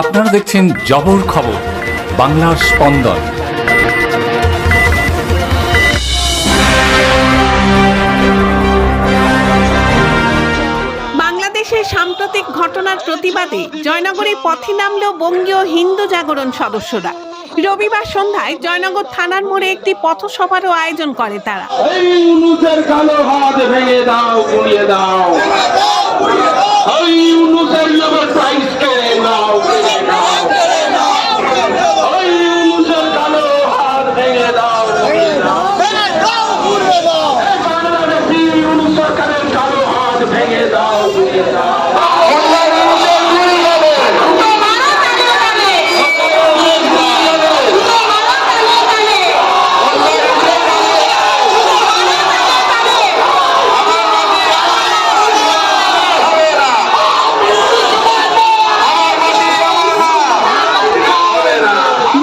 আপনারা দেখছেন জবর খবর বাংলার স্পন্দন। বাংলাদেশের সাম্প্রতিক ঘটনার প্রতিবাদে জয়নগরে পথে নামল বঙ্গীয় হিন্দু জাগরণ সদস্যরা। রবিবার সন্ধ্যায় জয়নগর থানার মোড়ে একটি পথসভারও আয়োজন করে তারা। কালো হাত ভেঙে দাও দাও। ভেঙে দাও গুড়িয়ে দাও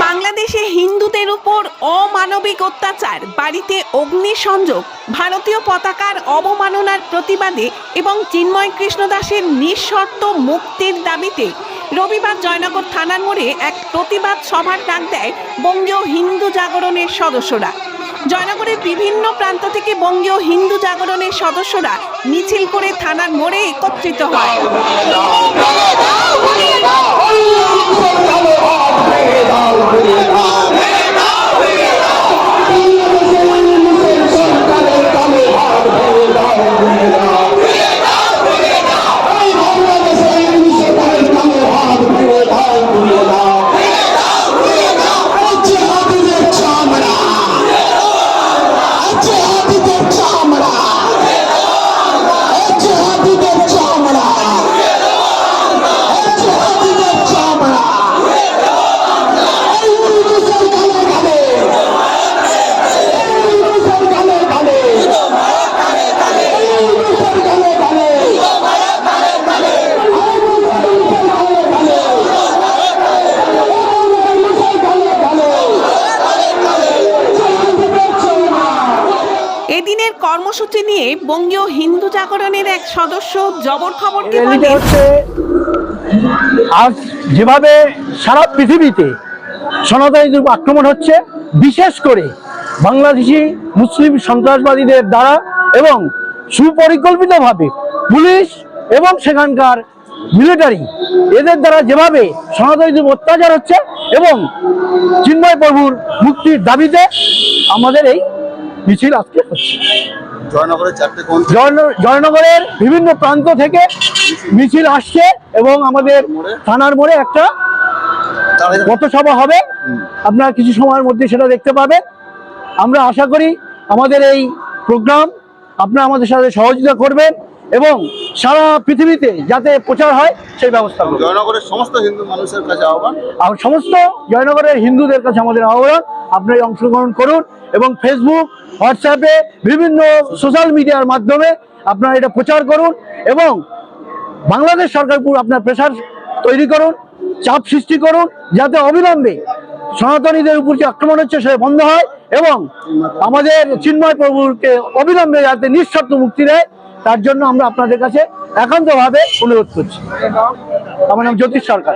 বাংলাদেশে হিন্দুদের উপর অমানবিক অত্যাচার, বাড়িতে অগ্নিসংযোগ, ভারতীয় পতাকার অবমাননার প্রতিবাদে এবং চিন্ময় কৃষ্ণ দাসের নিঃশর্ত মুক্তির দাবিতে রবিবার জয়নগর থানার মোড়ে এক প্রতিবাদ সভার ডাক দেয় বঙ্গীয় হিন্দু জাগরণের সদস্যরা। জয়নগরের বিভিন্ন প্রান্ত থেকে বঙ্গীয় হিন্দু জাগরণের সদস্যরা মিছিল করে থানার মোড়ে একত্রিত হয়। কর্মসূচি নিয়ে বঙ্গীয় হিন্দু জাগরণের এক সদস্য জবর খবরকে বলেন হচ্ছে আজ যেভাবে সারা পৃথিবীতে সনাতনীদের আক্রমণ হচ্ছে বিশেষ করে বাংলাদেশি মুসলিম সন্ত্রাসবাদীদের দ্বারা এবং সুপরিকল্পিতভাবে পুলিশ এবং সেখানকার মিলিটারি এদের দ্বারা যেভাবে সনাতনীদের অত্যাচার হচ্ছে এবং চিন্ময় প্রভুর মুক্তির দাবিতে আমাদের এই মিছিল আজকে হচ্ছে জয়নগরের জয়ন- জয়নগরের বিভিন্ন প্রান্ত থেকে মিছিল আসছে এবং আমাদের থানার মোড়ে একটা পথসভা হবে। আপনারা কিছু সময়ের মধ্যে সেটা দেখতে পাবেন। আমরা আশা করি আমাদের এই প্রোগ্রাম আপনারা আমাদের সাথে সহযোগিতা করবেন। এবং সারা পৃথিবীতে যাতে প্রচার হয় সেই ব্যবস্থা জয়নগরের সমস্ত হিন্দু মানুষের কাছে আহ্বান। আর সমস্ত জয়নগরের হিন্দুদের কাছে আমাদের আহ্বান আপনারা অংশগ্রহণ করুন এবং ফেসবুক হোয়াটসঅ্যাপে বিভিন্ন সোশ্যাল মিডিয়ার মাধ্যমে আপনারা এটা প্রচার করুন এবং বাংলাদেশ সরকার পুরো আপনার প্রেশার তৈরি করুন চাপ সৃষ্টি করুন যাতে অবিলম্বে সনাতনীদের উপর যে আক্রমণ হচ্ছে সেটা বন্ধ হয় এবং আমাদের চিন্ময় প্রভুকে অবিলম্বে যাতে নিঃশর্ত মুক্তি দেয়। তার জন্য আমরা আপনাদের কাছে একান্তভাবে অনুরোধ করছি। আমার নাম জ্যোতিষ সরকার।